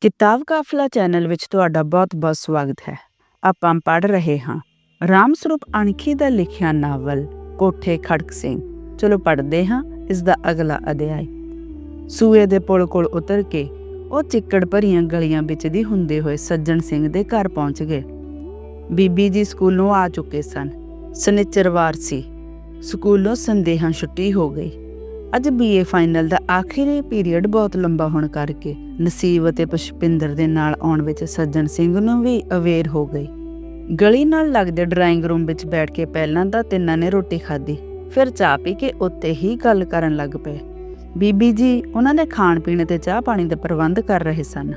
ਕਿਤਾਬ ਕਾਫਲਾ ਚੈਨਲ ਵਿੱਚ ਤੁਹਾਡਾ ਬਹੁਤ-ਬਹੁਤ ਸਵਾਗਤ ਹੈ। ਆਪਾਂ ਪੜ੍ਹ ਰਹੇ ਹਾਂ ਰਾਮ ਸਰੂਪ ਅਣਖੀ ਦਾ ਲਿਖਿਆ ਨਾਵਲ ਕੋਠੇ ਖੜਕ ਸਿੰਘ। ਚਲੋ ਪੜ੍ਹਦੇ ਹਾਂ ਇਸ ਦਾ ਅਗਲਾ ਅਧਿਆਇ। ਸੂਏ ਦੇ ਪੁਲ ਕੋਲ ਉਤਰ ਕੇ ਉਹ ਚਿੱਕੜ ਭਰੀਆਂ ਗਲੀਆਂ ਵਿੱਚ ਦੀ ਹੁੰਦੇ ਹੋਏ ਸੱਜਣ ਸਿੰਘ ਦੇ ਘਰ ਪਹੁੰਚ ਗਏ। ਬੀਬੀ ਜੀ ਸਕੂਲੋਂ ਆ ਚੁੱਕੇ ਸਨ। ਸਨਿਚਰਵਾਰ ਸੀ। ਸਕੂਲੋਂ ਸੰਦੇਹਾਂ ਛੁੱਟੀ ਹੋ ਗਈ। ਅੱਜ ਬੀਏ ਫਾਈਨਲ ਦਾ ਆਖਰੀ ਪੀਰੀਅਡ ਬਹੁਤ ਲੰਬਾ ਹੋਣ ਕਰਕੇ ਨਸੀਬ ਅਤੇ ਪੁਸ਼ਪਿੰਦਰ ਦੇ ਨਾਲ ਆਉਣ ਵਿੱਚ ਸੱਜਣ ਸਿੰਘ ਨੂੰ ਵੀ ਅਵੇਅਰ ਹੋ ਗਈ। ਗਲੀ ਨਾਲ ਲੱਗਦੇ ਡਰਾਇੰਗ ਰੂਮ ਵਿੱਚ ਬੈਠ ਕੇ ਪਹਿਲਾਂ ਤਾਂ ਤਿੰਨਾਂ ਨੇ ਰੋਟੀ ਖਾਧੀ, ਫਿਰ ਚਾਹ ਪੀ ਕੇ ਉੱਤੇ ਹੀ ਗੱਲ ਕਰਨ ਲੱਗ ਪਏ। ਬੀਬੀ ਜੀ, ਉਹਨਾਂ ਦੇ ਖਾਣ ਪੀਣ ਤੇ ਚਾਹ ਪਾਣੀ ਦਾ ਪ੍ਰਬੰਧ ਕਰ ਰਹੇ ਸਨ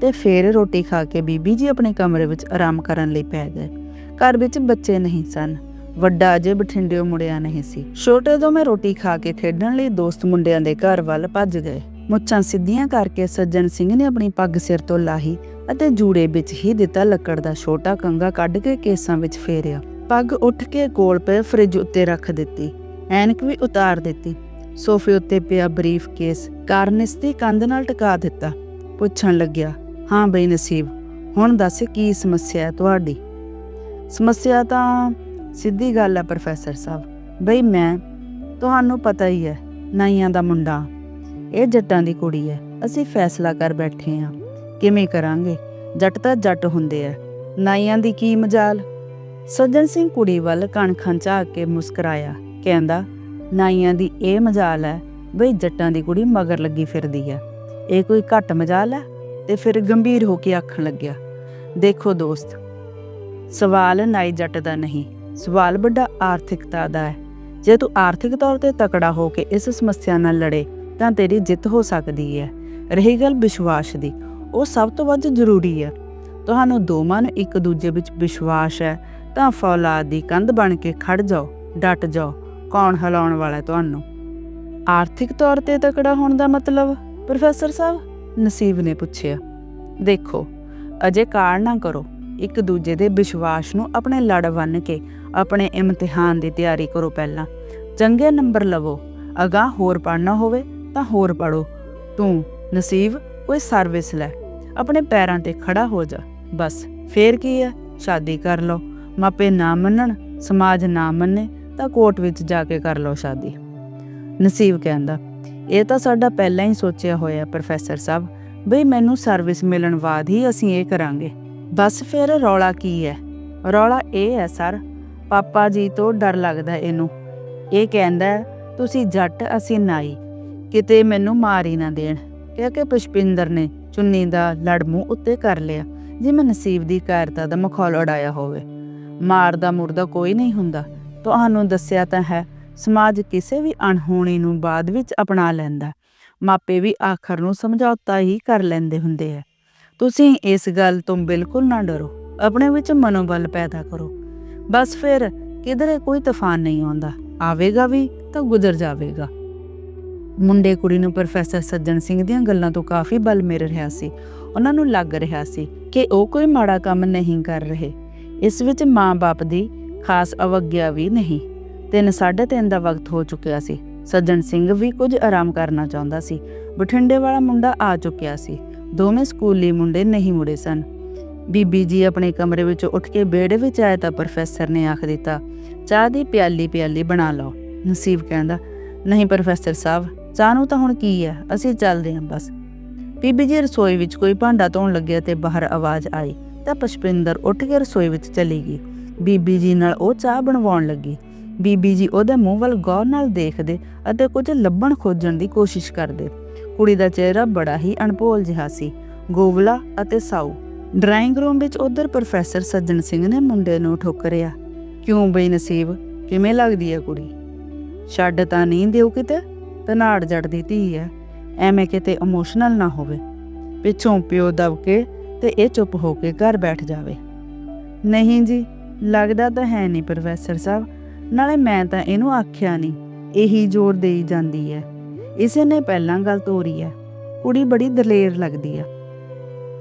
ਤੇ ਫਿਰ ਰੋਟੀ ਖਾ ਕੇ ਬੀਬੀ ਜੀ ਆਪਣੇ ਕਮਰੇ ਵਿੱਚ ਆਰਾਮ ਕਰਨ ਲਈ ਪੈ ਗਏ। ਘਰ ਵਿੱਚ ਬੱਚੇ ਨਹੀਂ ਸਨ। ਵੱਡਾ ਅਜੇ ਬਠਿੰਡਿਓ ਮੁੜਿਆ ਨਹੀਂ ਸੀ। ਛੋਟੇ ਦੋਵੇਂ ਰੋਟੀ ਖਾ ਕੇ ਖੇਡਣ ਲਈ ਦੋਸਤ ਮੁੰਡਿਆਂ ਦੇ ਘਰ ਵੱਲ ਭੱਜ ਗਏ। ਮੁੱਛਾਂ ਸਿੱਧੀਆਂ ਕਰਕੇ ਸੱਜਣ ਸਿੰਘ ਨੇ ਆਪਣੀ ਪੱਗ ਸਿਰ ਤੋਂ ਲਾਹੀ ਅਤੇ ਜੂੜੇ ਵਿੱਚ ਹੀ ਦਿੱਤਾ ਲੱਕੜ ਦਾ ਛੋਟਾ ਕੰਗਾ ਕੱਢ ਕੇ ਕੇਸਾਂ ਵਿੱਚ ਫੇਰਿਆ। ਪੱਗ ਉੱਠ ਕੇ ਕੋਲ ਪਏ ਫ੍ਰਿਜ ਉੱਤੇ ਰੱਖ ਦਿੱਤੀ। ਐਨਕ ਵੀ ਉਤਾਰ ਦਿੱਤੀ। ਸੋਫੇ ਉੱਤੇ ਪਿਆ ਬਰੀਫ ਕੇਸ। ਕਾਰਨਿਸ ਦੀ ਕੰਧ ਨਾਲ ਟਿਕਾ ਦਿੱਤਾ। ਪੁੱਛਣ ਲੱਗਿਆ, ਹਾਂ ਬਈ ਨਸੀਬ, ਹੁਣ ਦੱਸ ਕੀ ਸਮੱਸਿਆ ਹੈ ਤੁਹਾਡੀ? ਸਮੱਸਿਆ ਤਾਂ ਸਿੱਧੀ ਗੱਲ ਹੈ ਪ੍ਰੋਫੈਸਰ ਸਾਹਿਬ। ਬਈ ਮੈਂ, ਤੁਹਾਨੂੰ ਪਤਾ ਹੀ ਹੈ, ਨਾਈਆਂ ਦਾ ਮੁੰਡਾ, ਇਹ ਜੱਟਾਂ ਦੀ ਕੁੜੀ ਹੈ। ਅਸੀਂ ਫੈਸਲਾ ਕਰ ਬੈਠੇ ਹਾਂ, ਕਿਵੇਂ ਕਰਾਂਗੇ? ਜੱਟ ਤਾਂ ਜੱਟ ਹੁੰਦੇ ਆ। ਨਾਈਆਂ ਦੀ ਕੀ ਮਜਾਲ? ਸੱਜਣ ਸਿੰਘ ਕੁੜੀ ਵੱਲ ਕਣ ਖੰਚਾ ਕੇ ਮੁਸਕਰਾਇਆ, ਕਹਿੰਦਾ, ਨਾਈਆਂ ਦੀ ਇਹ ਮਜਾਲ ਹੈ, ਬਈ ਜੱਟਾਂ ਦੀ ਕੁੜੀ ਮਗਰ ਲੱਗੀ ਫਿਰਦੀ ਹੈ। ਇਹ ਕੋਈ ਘੱਟ ਮਜਾਲ ਹੈ? ਤੇ ਫਿਰ ਗੰਭੀਰ ਹੋ ਕੇ ਆਖਣ ਲੱਗਿਆ, ਦੇਖੋ ਦੋਸਤ, ਸਵਾਲ ਨਾਈ ਜੱਟ ਦਾ ਨਹੀਂ ਸਵਾਲ ਵੱਡਾ ਆਰਥਿਕਤਾ ਦਾ ਹੈ। ਜੇ ਤੂੰ ਆਰਥਿਕ ਤੌਰ ਤੇ ਤਕੜਾ ਹੋ ਕੇ ਇਸ ਸਮੱਸਿਆ ਨਾਲ ਲੜੇ, ਤਾਂ ਤੇਰੀ ਜਿੱਤ ਹੋ ਸਕਦੀ ਹੈ। ਰਹੀ ਗੱਲ ਵਿਸ਼ਵਾਸ ਦੀ, ਉਹ ਸਭ ਤੋਂ ਵੱਧ ਜ਼ਰੂਰੀ ਹੈ। ਤੁਹਾਨੂੰ ਦੋਵਾਂ ਨੂੰ ਇੱਕ ਦੂਜੇ ਵਿੱਚ ਵਿਸ਼ਵਾਸ ਹੈ, ਤਾਂ ਫੌਲਾਦ ਦੀ ਕੰਧ ਬਣ ਕੇ ਖੜ ਜਾਓ, ਡਟ ਜਾਓ, ਕੌਣ ਹਿਲਾਉਣ ਵਾਲਾ ਤੁਹਾਨੂੰ। ਆਰਥਿਕ ਤੌਰ ਤੇ ਤਕੜਾ ਹੋਣ ਦਾ ਮਤਲਬ? ਪ੍ਰੋਫੈਸਰ ਸਾਹਿਬ, ਨਸੀਬ ਨੇ ਪੁੱਛਿਆ। ਦੇਖੋ, ਅਜੇ ਕਾਰ ਨਾ ਕਰੋ। ਇੱਕ ਦੂਜੇ ਦੇ ਵਿਸ਼ਵਾਸ ਨੂੰ ਆਪਣੇ ਲੜ ਬੰਨ ਕੇ ਆਪਣੇ ਇਮਤਿਹਾਨ ਦੀ ਤਿਆਰੀ ਕਰੋ ਪਹਿਲਾਂ। ਚੰਗੇ ਨੰਬਰ ਲਵੋ। ਅਗਾਹ ਹੋਰ ਪੜਨਾ ਹੋਵੇ ਤਾਂ ਹੋਰ ਪੜੋ ਤੂੰ ਨਸੀਬ, ਕੋਈ ਸਰਵਿਸ ਲੈ। ਆਪਣੇ ਪੈਰਾਂ ਤੇ ਖੜਾ ਹੋ ਜਾ। ਬਸ, ਫੇਰ ਕੀ ਹੈ ਸ਼ਾਦੀ ਕਰ ਲਓ। ਮਾਪੇ ਨਾ ਮੰਨਣ, ਸਮਾਜ ਨਾ ਮੰਨੇ ਤਾਂ ਕੋਰਟ ਵਿੱਚ ਜਾ ਕੇ ਕਰ ਲਓ ਸ਼ਾਦੀ। ਨਸੀਬ ਕਹਿੰਦਾ, ਇਹ ਤਾਂ ਸਾਡਾ ਪਹਿਲਾਂ ਹੀ ਸੋਚਿਆ ਹੋਇਆ, ਪ੍ਰੋਫੈਸਰ ਸਾਹਿਬ, ਬਈ ਮੈਨੂੰ ਸਰਵਿਸ ਮਿਲਣ ਬਾਅਦ ਹੀ ਅਸੀਂ ਇਹ ਕਰਾਂਗੇ। ਬਸ ਫਿਰ ਰੌਲਾ ਕੀ ਹੈ? ਰੌਲਾ ਇਹ ਹੈ ਸਰ, ਪਾਪਾ ਜੀ ਤੋਂ ਡਰ ਲੱਗਦਾ ਇਹਨੂੰ। ਇਹ ਕਹਿੰਦਾ, ਤੁਸੀਂ ਜੱਟ, ਅਸੀਂ ਨਾਈ। ਕਿਤੇ ਮੈਨੂੰ ਮਾਰ ਹੀ ਨਾ ਦੇਣ। ਕਹਿ ਕੇ ਪੁਸ਼ਪਿੰਦਰ ਨੇ ਚੁੰਨੀ ਦਾ ਲੜ ਉੱਤੇ ਕਰ ਲਿਆ, ਜਿਵੇਂ ਨਸੀਬ ਦੀ ਕਾਇਰਤਾ ਦਾ ਮਖੌਲ ਉਡਾਇਆ ਹੋਵੇ। ਮਾਰ ਦਾ ਮੁਰਦਾ ਕੋਈ ਨਹੀਂ ਹੁੰਦਾ। ਤੁਹਾਨੂੰ ਦੱਸਿਆ ਤਾਂ ਹੈ, ਸਮਾਜ ਕਿਸੇ ਵੀ ਅਣਹੋਣੀ ਨੂੰ ਬਾਅਦ ਵਿੱਚ ਅਪਣਾ ਲੈਂਦਾ। ਮਾਪੇ ਵੀ ਆਖਰ ਨੂੰ ਸਮਝੌਤਾ ਹੀ ਕਰ ਲੈਂਦੇ ਹੁੰਦੇ ਆ। ਤੁਸੀਂ ਇਸ ਗੱਲ ਤੋਂ ਬਿਲਕੁਲ ਨਾ ਡਰੋ। ਆਪਣੇ ਵਿੱਚ ਮਨੋਬਲ ਪੈਦਾ ਕਰੋ। ਬਸ ਫਿਰ ਕਿਧਰੇ ਕੋਈ ਤੂਫਾਨ ਨਹੀਂ ਆਉਂਦਾ। ਆਵੇਗਾ ਵੀ ਤਾਂ ਗੁਜ਼ਰ ਜਾਵੇਗਾ। ਮੁੰਡੇ ਕੁੜੀ ਨੂੰ ਪ੍ਰੋਫੈਸਰ ਸੱਜਣ ਸਿੰਘ ਦੀਆਂ ਗੱਲਾਂ ਤੋਂ ਕਾਫੀ ਬਲ ਮਿਲ ਰਿਹਾ ਸੀ। ਉਹਨਾਂ ਨੂੰ ਲੱਗ ਰਿਹਾ ਸੀ ਕਿ ਉਹ ਕੋਈ ਮਾੜਾ ਕੰਮ ਨਹੀਂ ਕਰ ਰਹੇ। ਇਸ ਵਿੱਚ ਮਾਂ-ਬਾਪ ਦੀ ਖਾਸ ਅਵਗਿਆ ਵੀ ਨਹੀਂ। ਤਿੰਨ ਸਾਢੇ ਤਿੰਨ ਦਾ ਵਕਤ ਹੋ ਚੁੱਕਿਆ ਸੀ। ਸੱਜਣ ਸਿੰਘ ਵੀ ਕੁਝ ਆਰਾਮ ਕਰਨਾ ਚਾਹੁੰਦਾ ਸੀ। ਬਠਿੰਡੇ ਵਾਲਾ ਮੁੰਡਾ ਆ ਚੁੱਕਿਆ ਸੀ। ਦੋਵੇਂ ਸਕੂਲੀ ਮੁੰਡੇ ਨਹੀਂ ਮੁੜੇ ਸਨ। ਬੀਬੀ ਜੀ ਆਪਣੇ ਕਮਰੇ ਵਿੱਚੋਂ ਉੱਠ ਕੇ ਬੇੜੇ ਵਿੱਚ ਆਏ ਤਾਂ ਪ੍ਰੋਫੈਸਰ ਨੇ ਆਖ ਦਿੱਤਾ, ਚਾਹ ਦੀ ਪਿਆਲੀ ਪਿਆਲੀ ਬਣਾ ਲਓ। ਨਸੀਬ ਕਹਿੰਦਾ, ਨਹੀਂ ਪ੍ਰੋਫੈਸਰ ਸਾਹਿਬ, ਚਾਹ ਨੂੰ ਤਾਂ ਹੁਣ ਕੀ ਹੈ? ਅਸੀਂ ਚੱਲਦੇ ਹਾਂ ਬਸ। ਬੀਬੀ ਜੀ ਰਸੋਈ ਵਿੱਚ ਕੋਈ ਭਾਂਡਾ ਧੋਣ ਲੱਗਿਆ ਤੇ ਬਾਹਰ ਆਵਾਜ਼ ਆਈ, ਤਾਂ ਪੁਸ਼ਪਿੰਦਰ ਉੱਠ ਕੇ ਰਸੋਈ ਵਿੱਚ ਚਲੀ ਗਈ। ਬੀਬੀ ਜੀ ਨਾਲ ਉਹ ਚਾਹ ਬਣਵਾਉਣ ਲੱਗੀ। ਬੀਬੀ ਜੀ ਉਹਦੇ ਮੂੰਹ ਵੱਲ ਗੌਰ ਨਾਲ ਦੇਖਦੇ ਅਤੇ ਕੁਝ ਲੱਭਣ ਖੋਜਣ ਦੀ ਕੋਸ਼ਿਸ਼ ਕਰਦੇ। ਕੁੜੀ ਦਾ ਚਿਹਰਾ ਬੜਾ ਹੀ ਅਣਭੋਲ ਜਿਹਾ ਸੀ ਗੋਬਲਾ ਅਤੇ ਸਾਊ। ਡਰਾਇੰਗ ਰੂਮ ਵਿੱਚ ਉਧਰ ਪ੍ਰੋਫੈਸਰ ਸੱਜਣ ਸਿੰਘ ਨੇ ਮੁੰਡੇ ਨੂੰ ਠੋਕਰਿਆ, ਕਿਉਂ ਬੇਨਸੀਬ? ਕਿਵੇਂ ਲੱਗਦੀ ਹੈ ਕੁੜੀ? ਛੱਡ ਤਾਂ ਨਹੀਂ ਦਿਓ ਕਿਤੇ ਤਨਾੜ ਜੜਦੀ ਧੀ ਹੈ ਐਵੇਂ ਕਿਤੇ ਇਮੋਸ਼ਨਲ ਨਾ ਹੋਵੇ। ਪਿੱਛੋਂ ਪਿਓ ਦਬ ਕੇ ਤੇ ਇਹ ਚੁੱਪ ਹੋ ਕੇ ਘਰ ਬੈਠ ਜਾਵੇ। ਨਹੀਂ ਜੀ, ਲੱਗਦਾ ਤਾਂ ਹੈ ਨਹੀਂ ਪ੍ਰੋਫੈਸਰ ਸਾਹਿਬ, ਨਾਲੇ ਮੈਂ ਤਾਂ ਇਹਨੂੰ ਆਖਿਆ ਨਹੀਂ ਇਹੀ ਜ਼ੋਰ ਦੇਈ ਜਾਂਦੀ ਹੈ ਇਸੇ ਨੇ ਪਹਿਲਾਂ ਗੱਲ ਤੋਰੀ ਹੈ ਕੁੜੀ ਬੜੀ ਦਲੇਰ ਲੱਗਦੀ ਹੈ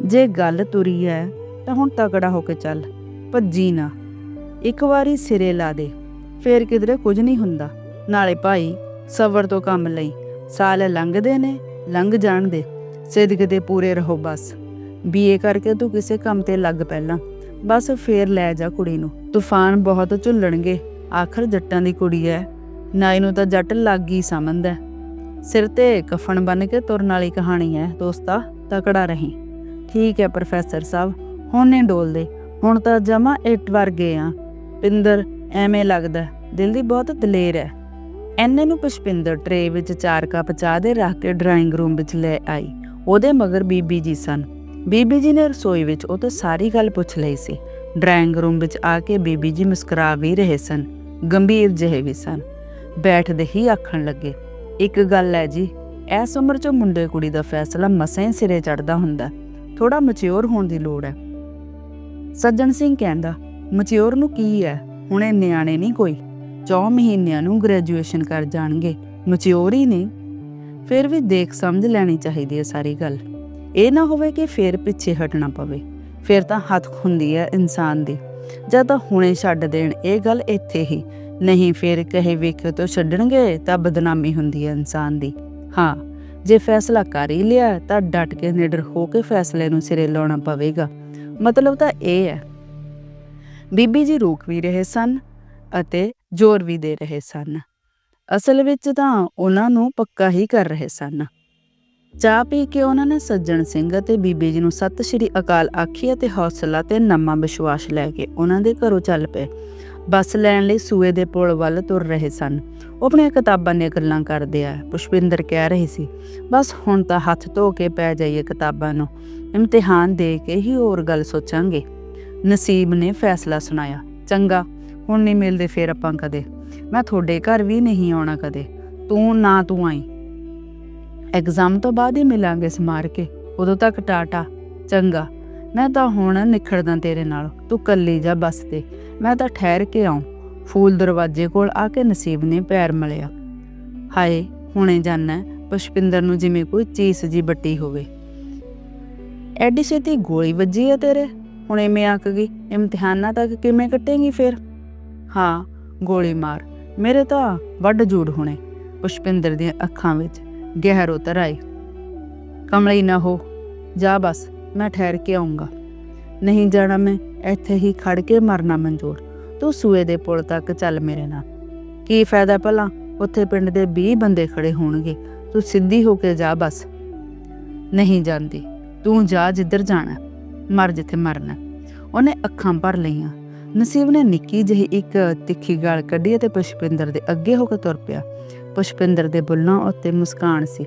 ਜੇ ਗੱਲ ਤੁਰੀ ਹੈ, ਤਾਂ ਹੁਣ ਤਕੜਾ ਹੋ ਕੇ ਚੱਲ, ਭੱਜੀ ਨਾ। ਇੱਕ ਵਾਰੀ ਸਿਰੇ ਲਾ ਦੇ, ਫੇਰ ਕਿਧਰੇ ਕੁਝ ਨਹੀਂ ਹੁੰਦਾ। ਨਾਲੇ ਭਾਈ, ਸਬਰ ਤੋਂ ਕੰਮ ਲਈ, ਸਾਲ ਲੰਘਦੇ ਨੇ, ਲੰਘ ਜਾਣ ਦੇ, ਸਿਦਕ ਦੇ ਪੂਰੇ ਰਹੋ ਬਸ। ਬੀਏ ਕਰਕੇ ਤੂੰ ਕਿਸੇ ਕੰਮ ਤੇ ਲੱਗ ਪਹਿਲਾਂ, ਬਸ ਫੇਰ ਲੈ ਜਾ ਕੁੜੀ ਨੂੰ। ਤੂਫਾਨ ਬਹੁਤ ਝੁੱਲਣਗੇ, ਆਖਰ ਜੱਟਾਂ ਦੀ ਕੁੜੀ ਐ ਨਾਈ ਨੂੰ ਤਾਂ ਜੱਟ ਲੱਗ ਹੀ ਸਮਝਦਾ ਸਿਰ ਤੇ ਕਫਨ ਬਨ ਕੇ ਤੁਰਨ ਵਾਲੀ ਕਹਾਣੀ ਹੈ, ਦੋਸਤਾ, ਤਕੜਾ ਰਹੀ। ਠੀਕ ਹੈ ਪ੍ਰੋਫੈਸਰ ਸਾਹਿਬ, ਹੁਣ ਨਹੀਂ ਡੋਲਦੇ। ਹੁਣ ਤਾਂ ਜਮਾ ਇੱਟ ਵਰਗੇ ਆ। ਪਿੰਦਰ, ਐਵੇਂ ਲੱਗਦਾ, ਦਿਲ ਦੀ ਬਹੁਤ ਦਲੇਰ ਹੈ। ਐਨੇ ਨੂੰ ਪੁਸ਼ਪਿੰਦਰ ਟਰੇ ਵਿੱਚ ਚਾਰ ਕੱਪ ਚਾਹ ਦੇ ਰੱਖ ਕੇ ਡਰਾਇੰਗ ਰੂਮ ਵਿੱਚ ਲੈ ਆਈ। ਉਹਦੇ ਮਗਰ ਬੀਬੀ ਜੀ ਸਨ। ਬੀਬੀ ਜੀ ਨੇ ਰਸੋਈ ਵਿੱਚ ਉਹ ਤੋਂ ਸਾਰੀ ਗੱਲ ਪੁੱਛ ਲਈ ਸੀ। ਡਰਾਇੰਗ ਰੂਮ ਵਿੱਚ ਆ ਕੇ ਬੀਬੀ ਜੀ ਮੁਸਕਰਾ ਵੀ ਰਹੇ ਸਨ। ਗੰਭੀਰ ਜਿਹੇ ਵੀ ਸਨ। ਬੈਠਦੇ ਹੀ ਆਖਣ ਲੱਗੇ ਇੱਕ ਗੱਲ ਹੈ ਜੀ ਇਸ ਉਮਰ 'ਚ ਮੁੰਡੇ ਕੁੜੀ ਦਾ ਫੈਸਲਾ ਮਸਾਂ ਹੀ ਸਿਰੇ ਚੜਦਾ ਹੁੰਦਾ ਥੋੜਾ ਮੈਚੁਰ ਹੋਣ ਦੀ ਲੋੜ ਹੈ। ਸੱਜਣ ਸਿੰਘ ਕਹਿੰਦਾ ਮੈਚੁਰ ਨੂੰ ਕੀ ਹੈ? ਹੁਣੇ ਨਿਆਣੇ ਨਹੀਂ ਕੋਈ। 4 ਮਹੀਨਿਆਂ ਨੂੰ ਗ੍ਰੈਜੂਏਸ਼ਨ ਕਰ ਜਾਣਗੇ ਮੈਚੁਰ ਹੀ ਨਹੀਂ। ਫਿਰ ਵੀ ਦੇਖ ਸਮਝ ਲੈਣੀ ਚਾਹੀਦੀ ਹੈ ਸਾਰੀ ਗੱਲ। ਇਹ ਨਾ ਹੋਵੇ ਕਿ ਫਿਰ ਪਿੱਛੇ ਹਟਣਾ ਪਵੇ। ਫਿਰ ਤਾਂ ਹੱਥ ਖੁੰਦੀ ਹੈ ਇਨਸਾਨ ਦੀ। ਜਾਂ ਤਾਂ ਹੁਣੇ ਛੱਡ ਦੇਣ, ਇਹ ਗੱਲ ਇੱਥੇ ਹੀ। ਨਹੀਂ, ਫਿਰ ਕਹੇ ਵੇਖੇ ਤੋਂ ਛੱਡਣਗੇ, ਤਾਂ ਬਦਨਾਮੀ ਹੁੰਦੀ ਹੈ ਇਨਸਾਨ ਦੀ। ਹਾਂ, ਜੇ ਫੈਸਲਾ ਕਰ ਹੀ ਲਿਆ, ਤਾਂ ਡਟ ਕੇ ਨਿਡਰ ਹੋ ਕੇ ਫੈਸਲੇ ਨੂੰ ਸਿਰੇ ਲਾਉਣਾ ਪਵੇਗਾ। ਮਤਲਬ ਤਾਂ ਇਹ ਹੈ। ਬੀਬੀ ਜੀ ਰੋਕ ਵੀ ਰਹੇ ਸਨ ਅਤੇ ਜ਼ੋਰ ਵੀ ਦੇ ਰਹੇ ਸਨ। ਅਸਲ ਵਿੱਚ ਤਾਂ ਉਹਨਾਂ ਨੂੰ ਪੱਕਾ ਹੀ ਕਰ ਰਹੇ ਸਨ। ਚਾਹ ਪੀ ਕੇ ਉਹਨਾਂ ਨੇ ਸੱਜਣ ਸਿੰਘ ਅਤੇ ਬੀਬੀ ਜੀ ਨੂੰ ਸਤਿ ਸ਼੍ਰੀ ਅਕਾਲ ਆਖੀ ਅਤੇ ਹੌਸਲਾ ਤੇ ਨਮਾ ਵਿਸ਼ਵਾਸ ਲੈ ਕੇ ਉਹਨਾਂ ਦੇ ਘਰੋਂ ਚੱਲ ਪਏ। ਬੱਸ ਲੈਣ ਲਈ ਸੂਏ ਦੇ ਪੁਲ ਵੱਲ ਤੁਰ ਰਹੇ ਸਨ। ਉਹ ਆਪਣੀਆਂ ਕਿਤਾਬਾਂ ਦੀਆਂ ਗੱਲਾਂ ਕਰਦੇ ਆ। ਪੁਸ਼ਪਿੰਦਰ ਕਹਿ ਰਹੀ ਸੀ, ਬਸ ਹੁਣ ਤਾਂ ਹੱਥ ਧੋ ਕੇ ਪੈ ਜਾਈਏ ਕਿਤਾਬਾਂ ਨੂੰ। ਇਮਤਿਹਾਨ ਦੇ ਕੇ ਹੀ ਹੋਰ ਗੱਲ ਸੋਚਾਂਗੇ। ਨਸੀਬ ਨੇ ਫੈਸਲਾ ਸੁਣਾਇਆ। ਚੰਗਾ, ਹੁਣ ਨਹੀਂ ਮਿਲਦੇ ਫੇਰ ਆਪਾਂ ਕਦੇ। ਮੈਂ ਤੁਹਾਡੇ ਘਰ ਵੀ ਨਹੀਂ ਆਉਣਾ ਕਦੇ। ਤੂੰ ਨਾ ਤੂੰ ਆਈ। ਐਗਜ਼ਾਮ ਤੋਂ ਬਾਅਦ ਹੀ ਮਿਲਾਂਗੇ ਸਮਾਰ ਕੇ ਉਦੋਂ ਤੱਕ ਟਾਟਾ। ਚੰਗਾ। ਮੈਂ ਤਾਂ ਹੁਣ ਨਿਖੜਦਾ ਤੇਰੇ ਨਾਲ। ਤੂੰ ਕੱਲੀ ਜਾ ਬੱਸ ਤੇ। ਮੈਂ ਤਾਂ ਠਹਿਰ ਕੇ ਆਉਂ। ਫੂਲ ਦਰਵਾਜ਼ੇ ਕੋਲ ਆ ਕੇ ਨਸੀਬ ਨੇ ਪੈਰ ਮਲਿਆ। ਹਾਏ, ਹੁਣੇ ਜਾਣਾ ਪੁਸ਼ਪਿੰਦਰ ਨੂੰ ਜਿਵੇਂ ਕੋਈ ਚੀਸ ਜੀ ਬੱਟੀ ਹੋਵੇ। ਐਡੀ ਛੇਤੀ ਗੋਲੀ ਵੱਜੀ ਆ ਤੇਰੇ? ਹੁਣੇ ਮੈਂ ਆਕ ਗਈ। ਇਮਤਿਹਾਨਾਂ ਤੱਕ ਕਿਵੇਂ ਕੱਟੇਂਗੀ ਫਿਰ? ਹਾਂ, ਗੋਲੀ ਮਾਰ। ਮੇਰੇ ਤਾਂ ਵੱਡ ਜੂੜ ਹੁਣੇ। ਪੁਸ਼ਪਿੰਦਰ ਦੀਆਂ ਅੱਖਾਂ ਵਿੱਚ ਗਹਿਰ ਉਤਰ ਆਈ ਕਮਲੀ ਨਾ ਹੋ। ਜਾ ਬਸ, ਮੈਂ ਠਹਿਰ ਕੇ ਆਉਂਗਾ ਨਹੀਂ ਜਾਣਾ ਮੈਂ, ਇੱਥੇ ਹੀ ਖੜ ਕੇ ਮਰਨਾ ਮਨਜ਼ੂਰ। ਤੂੰ ਸੂਏ ਦੇ ਪੁਲ ਤੱਕ ਚੱਲ ਮੇਰੇ ਨਾਲ। ਕੀ ਫਾਇਦਾ ਭਲਾ? ਉੱਥੇ ਪਿੰਡ ਦੇ 20 ਬੰਦੇ ਖੜੇ ਹੋਣਗੇ। ਤੂੰ ਸਿੱਧੀ ਹੋ ਕੇ ਜਾ ਬਸ। ਨਹੀਂ ਜਾਂਦੀ। ਤੂੰ ਜਾ ਜਿੱਧਰ ਜਾਣਾ। ਮਰ ਜਿੱਥੇ ਮਰਨਾ। ਉਹਨੇ ਅੱਖਾਂ ਭਰ ਲਈਆਂ। ਨਸੀਬ ਨੇ ਨਿੱਕੀ ਜਿਹੀ ਇੱਕ ਤਿੱਖੀ ਗਾਲ ਕੱਢੀ ਅਤੇ ਪੁਸ਼ਪਿੰਦਰ ਦੇ ਅੱਗੇ ਹੋ ਕੇ ਤੁਰ ਪਿਆ। ਪੁਸ਼ਪਿੰਦਰ ਦੇ ਬੁੱਲਾਂ ਉੱਤੇ ਮੁਸਕਾਨ ਸੀ।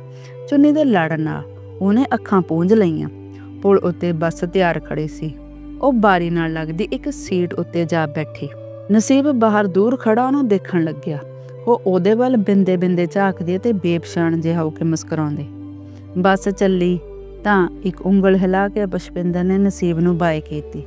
ਚੁੰਨੀ ਦੇ ਲੜ ਨਾਲ ਉਹਨੇ ਅੱਖਾਂ ਪੂੰਝ ਲਈਆਂ। ਪੁਲ ਉੱਤੇ ਬੱਸ ਤਿਆਰ ਖੜੀ ਸੀ। ਉਹ ਬਾਰੀ ਨਾਲ ਲੱਗਦੀ ਇੱਕ ਸੀਟ ਉੱਤੇ ਜਾ ਬੈਠੀ। ਨਸੀਬ ਬਾਹਰ ਦੂਰ ਖੜਾ ਉਹਨੂੰ ਦੇਖਣ ਲੱਗਿਆ। ਉਹ ਉਹਦੇ ਵੱਲ ਬਿੰਦੇ ਬਿੰਦੇ ਝਾਕਦੀ ਤੇ ਬੇਪਛਾਣ ਜਿਹਾ ਹੋ ਕੇ ਮੁਸਕਰਾਉਂਦੀ। ਬੱਸ ਚੱਲੀ ਤਾਂ ਇੱਕ ਉਂਗਲ ਹਿਲਾ ਕੇ ਪੁਸ਼ਪਿੰਦਰ ਨੇ ਨਸੀਬ ਨੂੰ ਬਾਏ ਕੀਤੀ।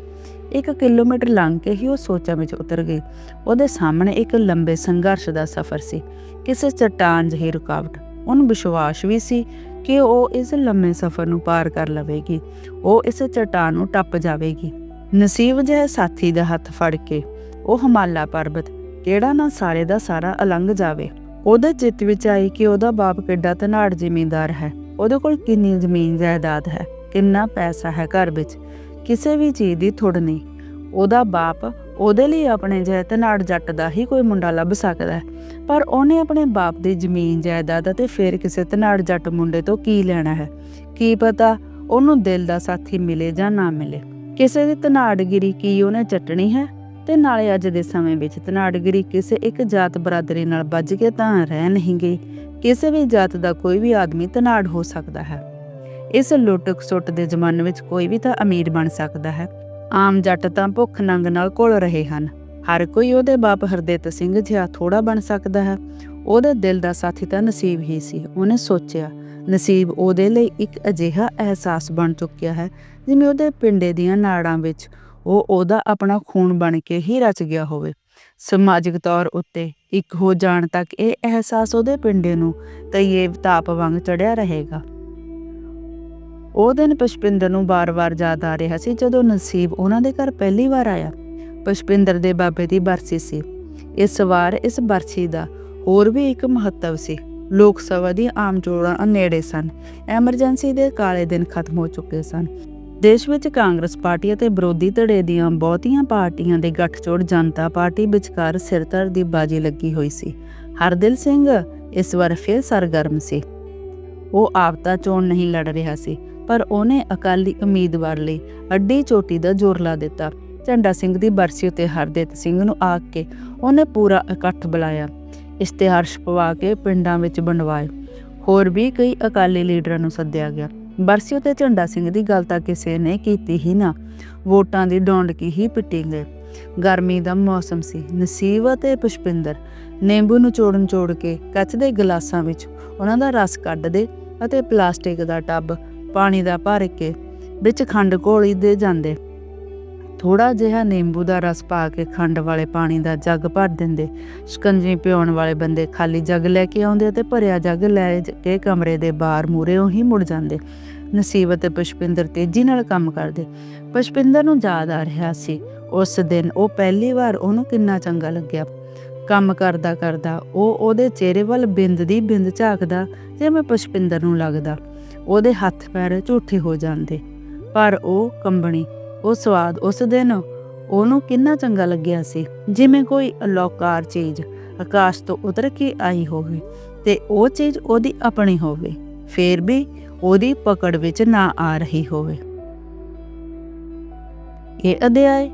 ਇੱਕ ਕਿਲੋਮੀਟਰ ਲੰਘ ਕੇ ਹੀ ਉਹ ਸੋਚਾਂ ਵਿੱਚ ਉਤਰ ਗਈ। ਉਹਦੇ ਸਾਹਮਣੇ ਇੱਕ ਲੰਬੇ ਸੰਘਰਸ਼ ਦਾ ਸਫ਼ਰ ਸੀ। ਕਿਸੇ ਚਟਾਨ ਜਿਹੀ ਰੁਕਾਵਟ। ਉਹਨੂੰ ਵਿਸ਼ਵਾਸ ਵੀ ਸੀ ਕਿ ਉਹ ਇਸ ਲੰਮੇ ਸਫ਼ਰ ਨੂੰ ਪਾਰ ਕਰ ਲਵੇਗੀ। ਉਹ ਇਸ ਚਟਾਨ ਨੂੰ ਟੱਪ ਜਾਵੇਗੀ। ਨਸੀਬ ਜਿਹੇ ਸਾਥੀ ਦਾ ਹੱਥ ਫੜ ਕੇ ਉਹ ਹਿਮਾਲਾ ਪਰਬਤ, ਕਿਹੜਾ ਨਾ ਸਾਰੇ ਦਾ ਸਾਰਾ ਅਲੰਘ ਜਾਵੇ। ਉਹਦੇ ਚਿੱਤ ਵਿੱਚ ਆਈ ਕਿ ਉਹਦਾ ਬਾਪ ਕਿੱਡਾ ਧਨਾੜ ਜ਼ਿਮੀਂਦਾਰ ਹੈ। ਉਹਦੇ ਕੋਲ ਕਿੰਨੀ ਜ਼ਮੀਨ ਜਾਇਦਾਦ ਹੈ, ਕਿੰਨਾ ਪੈਸਾ ਹੈ ਘਰ ਵਿੱਚ। ਕਿਸੇ ਵੀ ਚੀਜ਼ ਦੀ ਥੁੜ ਨਹੀਂ। ਉਹਦਾ ਬਾਪ ਉਹਦੇ ਲਈ ਆਪਣੇ ਜਿਹੇ ਧਨਾੜ ਜੱਟ ਦਾ ਹੀ ਕੋਈ ਮੁੰਡਾ ਲੱਭ ਸਕਦਾ ਹੈ। ਪਰ ਉਹਨੇ ਆਪਣੇ ਬਾਪ ਦੀ ਜ਼ਮੀਨ, ਜਾਇਦਾਦ ਅਤੇ ਫਿਰ ਕਿਸੇ ਤਨਾੜ ਜੱਟ ਮੁੰਡੇ ਤੋਂ ਕੀ ਲੈਣਾ ਹੈ? ਕੀ ਪਤਾ ਉਹਨੂੰ ਦਿਲ ਦਾ ਸਾਥੀ ਮਿਲੇ ਜਾਂ ਨਾ ਮਿਲੇ? ਕਿਸੇ ਦੀ ਤਨਾੜਗਿਰੀ ਕੀ ਉਹਨੇ ਚੱਟਣੀ ਹੈ? ਤੇ ਨਾਲੇ ਅੱਜ ਦੇ ਸਮੇਂ ਵਿੱਚ ਤਨਾੜਗਿਰੀ ਕਿਸੇ ਇੱਕ ਜਾਤ ਬਰਾਦਰੀ ਨਾਲ ਵੱਜ ਕੇ ਤਾਂ ਰਹਿ ਨਹੀਂ ਗਈ। ਕਿਸੇ ਵੀ ਜਾਤ ਦਾ ਕੋਈ ਵੀ ਆਦਮੀ ਧਨਾੜ ਹੋ ਸਕਦਾ ਹੈ। ਇਸ ਲੁੱਟ ਸੁੱਟ ਦੇ ਜ਼ਮਾਨੇ ਵਿੱਚ ਕੋਈ ਵੀ ਤਾਂ ਅਮੀਰ ਬਣ ਸਕਦਾ ਹੈ। ਆਮ ਜੱਟ ਤਾਂ ਭੁੱਖ ਨੰਗ ਨਾਲ ਘੁਲ ਰਹੇ ਹਨ। ਹਰ ਕੋਈ ਉਹਦੇ ਬਾਪ ਹਰਦੇਤ ਸਿੰਘ ਜਿਹਾ ਥੋੜਾ ਬਣ ਸਕਦਾ ਹੈ। ਉਹਦੇ ਦਿਲ ਦਾ ਸਾਥੀ ਤਾਂ ਨਸੀਬ ਹੀ ਸੀ। ਉਹਨੇ ਸੋਚਿਆ, ਨਸੀਬ ਉਹਦੇ ਲਈ ਇੱਕ ਅਜਿਹਾ ਅਹਿਸਾਸ ਬਣ ਚੁੱਕਿਆ ਹੈ, ਜਿਵੇਂ ਉਹਦੇ ਪਿੰਡੇ ਦੀਆਂ ਨਾੜਾਂ ਵਿੱਚ ਉਹ ਉਹਦਾ ਆਪਣਾ ਖੂਨ ਬਣ ਕੇ ਹੀ ਰਚ ਗਿਆ ਹੋਵੇ। ਸਮਾਜਿਕ ਤੌਰ ਉੱਤੇ ਇੱਕ ਹੋ ਜਾਣ ਤੱਕ ਇਹ ਅਹਿਸਾਸ ਉਹਦੇ ਪਿੰਡੇ ਨੂੰ ਤਈਏ ਤਾਪ ਵਾਂਗ ਚੜਿਆ ਰਹੇਗਾ। ਉਹ ਦਿਨ ਪੁਸ਼ਪਿੰਦਰ ਨੂੰ ਬਾਰ-ਬਾਰ ਯਾਦ ਆ ਰਿਹਾ ਸੀ ਜਦੋਂ ਨਸੀਬ ਉਹਨਾਂ ਦੇ ਘਰ ਪਹਿਲੀ ਵਾਰ ਆਇਆ। ਪੁਸ਼ਪਿੰਦਰ ਦੇ ਬਾਬੇ ਦੀ ਬਰਸੀ ਸੀ। ਇਸ ਵਾਰ ਇਸ ਬਰਸੀ ਦਾ ਹੋਰ ਵੀ ਇੱਕ ਮਹੱਤਵ ਸੀ। ਲੋਕ ਸਭਾ ਦੀ ਆਮ ਚੋਣਾਂ ਨੇੜੇ ਸਨ। ਐਮਰਜੈਂਸੀ ਦੇ ਕਾਲੇ ਦਿਨ ਖਤਮ ਹੋ ਚੁੱਕੇ ਸਨ। ਦੇਸ਼ ਵਿੱਚ ਕਾਂਗਰਸ ਪਾਰਟੀ ਅਤੇ ਵਿਰੋਧੀ ਧੜੇ ਦੀਆਂ ਬਹੁਤੀਆਂ ਪਾਰਟੀਆਂ ਦੇ ਗੱਠਜੋੜ ਜਨਤਾ ਪਾਰਟੀ ਵਿਚਕਾਰ ਸਿਰਤਰ ਦੀ ਬਾਜੀ ਲੱਗੀ ਹੋਈ ਸੀ। ਹਰਦਿਲ ਸਿੰਘ ਇਸ ਵਾਰ ਫਿਰ ਸਰਗਰਮ ਸੀ। ਉਹ ਆਪ ਤਾਂ ਚੋਣ ਨਹੀਂ ਲੜ ਰਿਹਾ ਸੀ। ਪਰ ਉਹਨੇ ਅਕਾਲੀ ਉਮੀਦਵਾਰ ਲਈ ਅੱਡੀ ਚੋਟੀ ਦਾ ਜ਼ੋਰ ਲਾ ਦਿੱਤਾ। ਝੰਡਾ ਸਿੰਘ ਦੀ ਬਰਸੀ ਉਤੇ ਹਰਦੇਤ ਸਿੰਘ ਨੂੰ ਆਖ ਕੇ ਉਹਨੇ ਪੂਰਾ ਇਕੱਠ ਬੁਲਾਇਆ। ਇਸ਼ਤਿਹਾਰ ਛਪਵਾ ਕੇ ਪਿੰਡਾਂ ਵਿੱਚ ਵੰਡਵਾਏ ਹੋਰ ਵੀ ਕਈ ਅਕਾਲੀ ਲੀਡਰਾਂ ਨੂੰ ਸੱਦਿਆ ਗਿਆ। ਬਰਸੀ ਉਤੇ ਝੰਡਾ ਸਿੰਘ ਦੀ ਗੱਲ ਤਾਂ ਕਿਸੇ ਨੇ ਕੀਤੀ ਹੀ ਨਾ। ਵੋਟਾਂ ਦੀ ਡੌਂਡਕੀ ਹੀ ਪਿੱਟੀ ਗਈ। ਗਰਮੀ ਦਾ ਮੌਸਮ ਸੀ। ਨਸੀਬ ਅਤੇ ਪੁਸ਼ਪਿੰਦਰ ਨਿੰਬੂ ਨੂੰ ਚੋੜਨ ਚੋੜ ਕੇ ਕੱਚ ਦੇ ਗਲਾਸਾਂ ਵਿੱਚ ਉਹਨਾਂ ਦਾ ਰਸ ਕੱਢਦੇ ਅਤੇ ਪਲਾਸਟਿਕ ਦਾ ਟੱਬ ਪਾਣੀ ਦਾ ਭਰ ਕੇ ਵਿੱਚ ਖੰਡ ਘੋਲੀ ਦੇ ਜਾਂਦੇ। ਥੋੜਾ ਜਿਹਾ ਨਿੰਬੂ ਦਾ ਰਸ ਪਾ ਕੇ ਖੰਡ ਵਾਲੇ ਪਾਣੀ ਦਾ ਜੱਗ ਭਰ ਦਿੰਦੇ। ਸ਼ਿਕੰਜੀ ਪਿਉਣ ਵਾਲੇ ਬੰਦੇ ਖਾਲੀ ਜੱਗ ਲੈ ਕੇ ਆਉਂਦੇ ਤੇ ਭਰਿਆ ਜੱਗ ਲੈ ਕੇ ਕਮਰੇ ਦੇ ਬਾਹਰ ਮੂਹਰੇੋਂ ਹੀ ਮੁੜ ਜਾਂਦੇ। ਨਸੀਬ ਅਤੇ ਪੁਸ਼ਪਿੰਦਰ ਤੇਜ਼ੀ ਨਾਲ ਕੰਮ ਕਰਦੇ। ਪੁਸ਼ਪਿੰਦਰ ਨੂੰ ਯਾਦ ਆ ਰਿਹਾ ਸੀ, ਉਸ ਦਿਨ ਉਹ ਪਹਿਲੀ ਵਾਰ ਉਹਨੂੰ ਕਿੰਨਾ ਚੰਗਾ ਲੱਗਿਆ। ਕੰਮ ਕਰਦਾ ਕਰਦਾ ਉਹ ਉਹਦੇ ਚਿਹਰੇ ਵੱਲ ਬਿੰਦ ਦੀ ਬਿੰਦ ਝਾਕਦਾ ਜਿਵੇਂ ਪੁਸ਼ਪਿੰਦਰ ਨੂੰ ਲੱਗਦਾ। ਉਹਦੇ ਹੱਥ ਪੈਰ ਝੂਠੇ ਹੋ ਜਾਂਦੇ। ਪਰ ਉਹ ਕੰਬਣੀ, ਉਹ ਸਵਾਦ, ਉਸ ਦਿਨ ਉਹਨੂੰ ਕਿੰਨਾ ਚੰਗਾ ਲੱਗਿਆ ਸੀ। ਜਿਵੇਂ ਕੋਈ ਅਲੌਕਾਰ ਚੀਜ਼ ਆਕਾਸ਼ ਤੋਂ ਉਤਰ ਕੇ ਆਈ ਹੋਵੇ ਤੇ ਉਹ ਚੀਜ਼ ਉਹਦੀ ਆਪਣੀ ਹੋਵੇ, ਫੇਰ ਵੀ ਉਹਦੀ ਪਕੜ ਵਿੱਚ ਨਾ ਆ ਰਹੀ ਹੋਵੇ। ਇਹ ਅਧਿਆਇ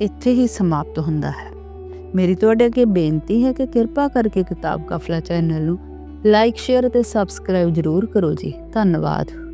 ਇੱਥੇ ਹੀ ਸਮਾਪਤ ਹੁੰਦਾ ਹੈ। ਮੇਰੀ ਤੁਹਾਡੇ ਅੱਗੇ ਬੇਨਤੀ ਹੈ ਕਿ ਕਿਰਪਾ ਕਰਕੇ ਕਿਤਾਬ ਕਾਫਲਾ ਚੈਨਲ ਨੂੰ ਲਾਈਕ ਸ਼ੇਅਰ ਅਤੇ ਸਬਸਕ੍ਰਾਈਬ ਜ਼ਰੂਰ ਕਰੋ ਜੀ। ਧੰਨਵਾਦ।